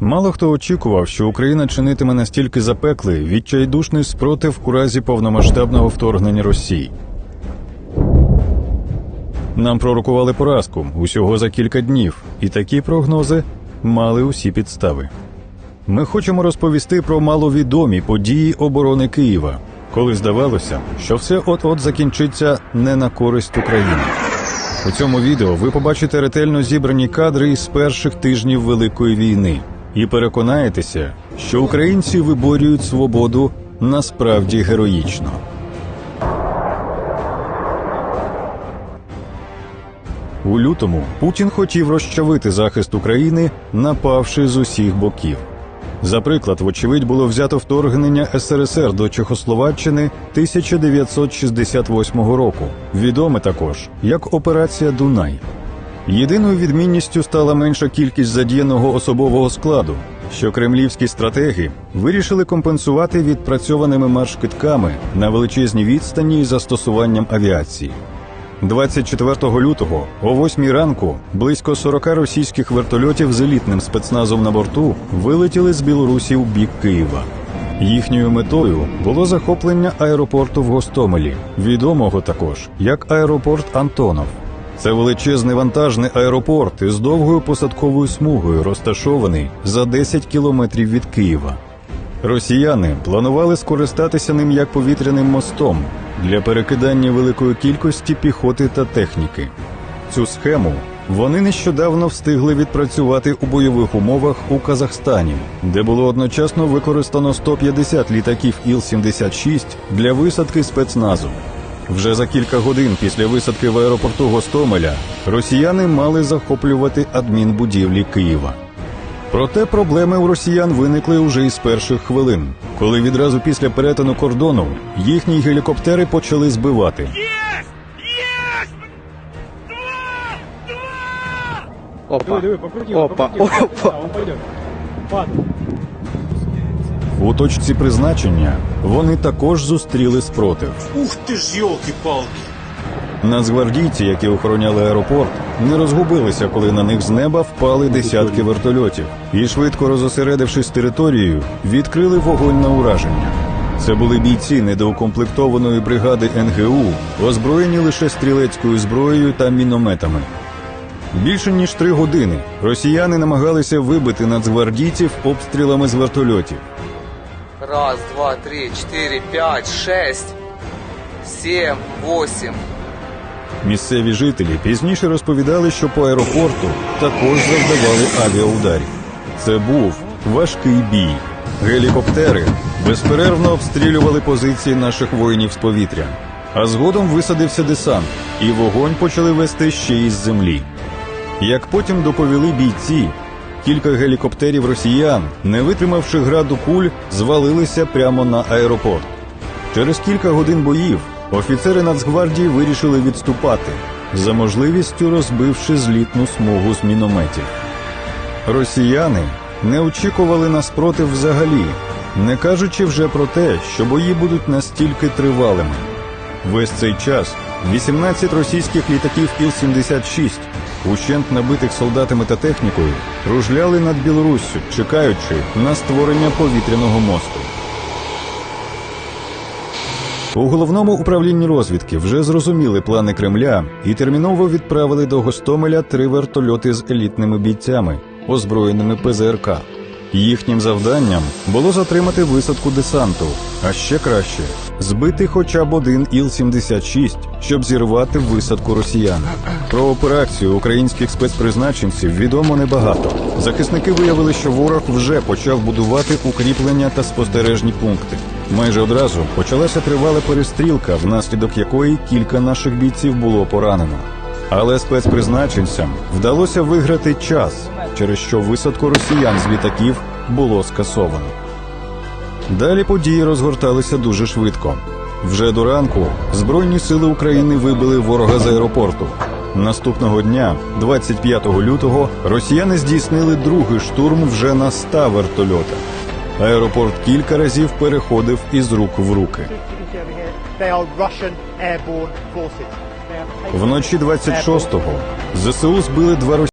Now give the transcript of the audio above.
Мало хто очікував, що Україна чинитиме настільки запеклий, відчайдушний спротив у разі повномасштабного вторгнення Росії. Нам пророкували поразку усього за кілька днів, і такі прогнози мали усі підстави. Ми хочемо розповісти про маловідомі події оборони Києва, коли здавалося, що все от-от закінчиться не на користь України. У цьому відео ви побачите ретельно зібрані кадри із перших тижнів Великої війни і переконаєтеся, що українці виборюють свободу насправді героїчно. У лютому Путін хотів розчавити захист України, напавши з усіх боків. За приклад, вочевидь, було взято вторгнення СРСР до Чехословаччини 1968 року, відоме також як Операція Дунай. Єдиною відмінністю стала менша кількість задіяного особового складу, що кремлівські стратеги вирішили компенсувати відпрацьованими маршкитками на величезній відстані із застосуванням авіації. 24 лютого о 8 ранку близько 40 російських вертольотів з елітним спецназом на борту вилетіли з Білорусі в бік Києва. Їхньою метою було захоплення аеропорту в Гостомелі, відомого також як аеропорт Антонов. Це величезний вантажний аеропорт із довгою посадковою смугою, розташований за 10 кілометрів від Києва. Росіяни планували скористатися ним як повітряним мостом для перекидання великої кількості піхоти та техніки. Цю схему вони нещодавно встигли відпрацювати у бойових умовах у Казахстані, де було одночасно використано 150 літаків Іл-76 для висадки спецназу. Вже за кілька годин після висадки в аеропорту Гостомеля росіяни мали захоплювати адмінбудівлі Києва. Проте проблеми у росіян виникли уже із перших хвилин, коли відразу після перетину кордону їхні гелікоптери почали збивати. Опа. Опа, опа. У точці призначення вони також зустріли спротив. Ух ты ж, елки-палки! Нацгвардійці, які охороняли аеропорт, не розгубилися, коли на них з неба впали десятки вертольотів, і швидко розосередившись територією, відкрили вогонь на ураження. Це були бійці недоукомплектованої бригади НГУ, озброєні лише стрілецькою зброєю та мінометами. Більше ніж три години росіяни намагалися вибити нацгвардійців обстрілами з вертольотів. Раз, два, три, четыре, пять, шесть, семь, восемь. Місцеві жителі пізніше розповідали, що по аеропорту також завдавали авіаударів. Це був важкий бій. Гелікоптери безперервно обстрілювали позиції наших воїнів з повітря. А згодом висадився десант, і вогонь почали вести ще із землі. Як потім доповіли бійці, кілька гелікоптерів росіян, не витримавши граду куль, звалилися прямо на аеропорт. Через кілька годин боїв офіцери Нацгвардії вирішили відступати, за можливістю розбивши злітну смугу з мінометів. Росіяни не очікували на спротив взагалі, не кажучи вже про те, що бої будуть настільки тривалими. Весь цей час 18 російських літаків Іл-76, ущент набитих солдатами та технікою, кружляли над Білоруссю, чекаючи на створення повітряного мосту. У головному управлінні розвідки вже зрозуміли плани Кремля і терміново відправили до Гостомеля три вертольоти з елітними бійцями, озброєними ПЗРК. Їхнім завданням було затримати висадку десанту, а ще краще збити хоча б один Іл-76, щоб зірвати висадку росіян. Про операцію українських спецпризначенців відомо небагато. Захисники виявили, що ворог вже почав будувати укріплення та спостережні пункти. Майже одразу почалася тривала перестрілка, внаслідок якої кілька наших бійців було поранено. Але спецпризначенцям вдалося виграти час, через що висадку росіян з літаків було скасовано. Далі події розгорталися дуже швидко. Вже до ранку Збройні сили України вибили ворога з аеропорту. Наступного дня, 25 лютого, росіяни здійснили другий штурм вже на 100 вертольотах. Аеропорт кілька разів переходив із рук в руки. Вночі 26-го ЗСУ збили два російські